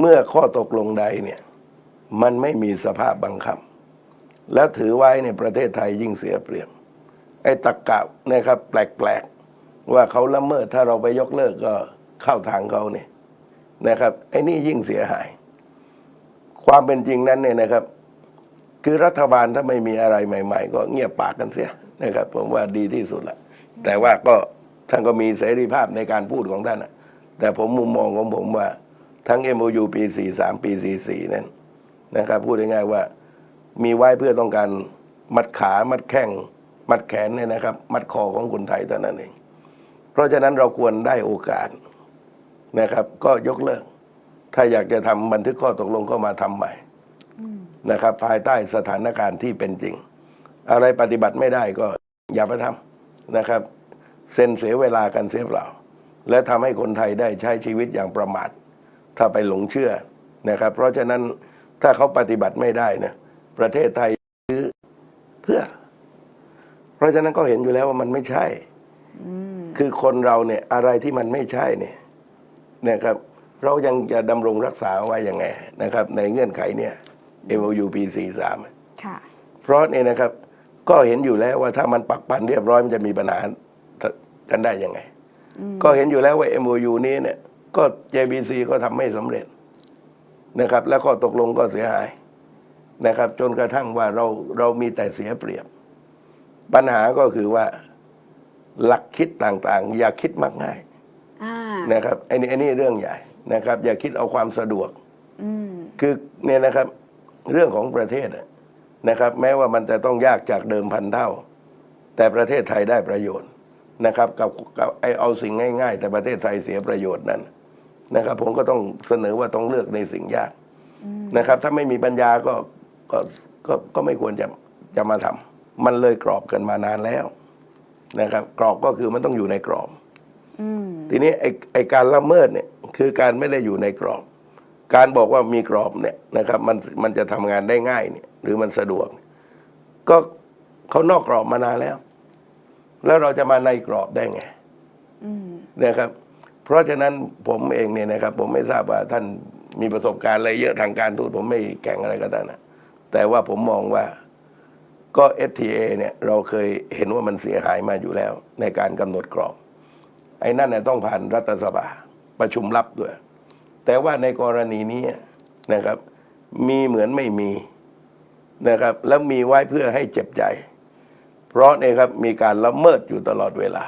เมื่อข้อตกลงใดเนี่ยมันไม่มีสภาพบังคับ แล้วถือไว้ในประเทศไทยยิ่งเสียเปรียบไอ้ตะกกะนะครับแปลกๆ ว่าเขาละเมิดถ้าเราไปยกเลิกก็เข้าทางเขาเนี่ยนะครับ ไอ้นี่ยิ่งเสียหาย ความเป็นจริงนั้นเนี่ยนะครับ คือรัฐบาลถ้าไม่มีอะไรใหม่ ๆ ก็เงียบปากกันเสียนะครับ ผมว่าดีที่สุดละแต่ว่าก็ท่านก็มีเสรีภาพในการพูดของท่านนะแต่ผมมุมมองของผมว่า ทั้ง MOU ปี 43 ปี 44 นั้นนะครับพูดง่ายๆว่ามีไว้เพื่อต้องการมัดขามัดแข้ง มัดแขนเนี่ยนะครับ มัดคอของคนไทยเท่านั้นเอง เพราะฉะนั้นเราควรได้โอกาสนะครับ ก็ยกเลิก ถ้าอยากจะทำบันทึกข้อตกลงก็มาทำใหม่นะครับ ภายใต้สถานการณ์ที่เป็นจริง อะไรปฏิบัติไม่ได้ก็อย่าไปทำนะครับ เซ็นเสียเวลากันเสียเปล่า และทำให้คนไทยได้ใช้ชีวิตอย่างประมาท ถ้าไปหลงเชื่อนะครับ เพราะฉะนั้นถ้าเขาปฏิบัติไม่ได้นะประเทศไทยซื้อเพื่อ เพราะฉะนั้นก็เห็นอยู่แล้วว่ามันไม่ใช่คือคนเราเนี่ยอะไรที่มันไม่ใช่เนี่ยนะครับ เรายังจะดำรงรักษาไว้ยังไงนะครับ ในเงื่อนไขเนี่ย MOU ปี43ค่ะเพราะเนี่ยนะครับ ก็เห็นอยู่แล้วว่าถ้ามันปักปันเรียบร้อยมันจะมีปัญหากันได้ยังไง ก็เห็นอยู่แล้วว่า MOU นี้เนี่ย ก็ JBC ก็ทำไม่สำเร็จนะครับ แล้วก็ตกลงก็เสียหายนะครับ จนกระทั่งว่าเราเรามีแต่เสียเปรียบ ปัญหาก็คือว่าหลักคิดต่างๆ อย่าคิดมักง่ายอ่านะครับไอ้นี่ไอ้นี่เรื่องใหญ่นะครับ อย่าคิดเอาความสะดวกอืมคือเนี่ยนะครับ เรื่องของประเทศอะนะครับ แม้ว่ามันจะต้องยากจากเดิมพันเท่า แต่ประเทศไทยได้ประโยชน์นะครับ กับกับไอเอาสิ่งง่าย ๆ แต่ประเทศไทยเสียประโยชน์นั้น นะครับ ผมก็ต้องเสนอว่าต้องเลือกในสิ่งยากนะครับ ถ้าไม่มีปัญญาก็ก็ก็ก็ไม่ควรจะจะมาทำมันเลยกรอบกันมานานแล้วนะครับ กรอบก็คือมันต้องอยู่ในกรอบอืมทีนี้ไอ้ไอ้การละเมิดเนี่ยคือการไม่ได้อยู่ในกรอบ การบอกว่ามีกรอบเนี่ยนะครับ มันมันจะทำงานได้ง่ายเนี่ย หรือมันสะดวก ก็เขานอกกรอบมานานแล้ว แล้วเราจะมาในกรอบได้ไงอืมนะครับ เพราะฉะนั้นผมเองเนี่ยนะครับ ผมไม่ทราบว่าท่านมีประสบการณ์อะไรเยอะทางการทูตผมไม่แก่งอะไรก็ตามนะแต่ว่าผมมองว่าก็ FTA เนี่ยเราเคยเห็นว่ามันเสียหายมาอยู่แล้ว ในการกำหนดกรอบ ไอ้นั่นเนี่ยต้องผ่านรัฐสภาประชุมลับด้วย แต่ว่าในกรณีนี้นะครับ มีเหมือนไม่มีนะครับ แล้วมีไว้เพื่อให้เจ็บใจ เพราะเนี่ยครับมีการละเมิดอยู่ตลอดเวลา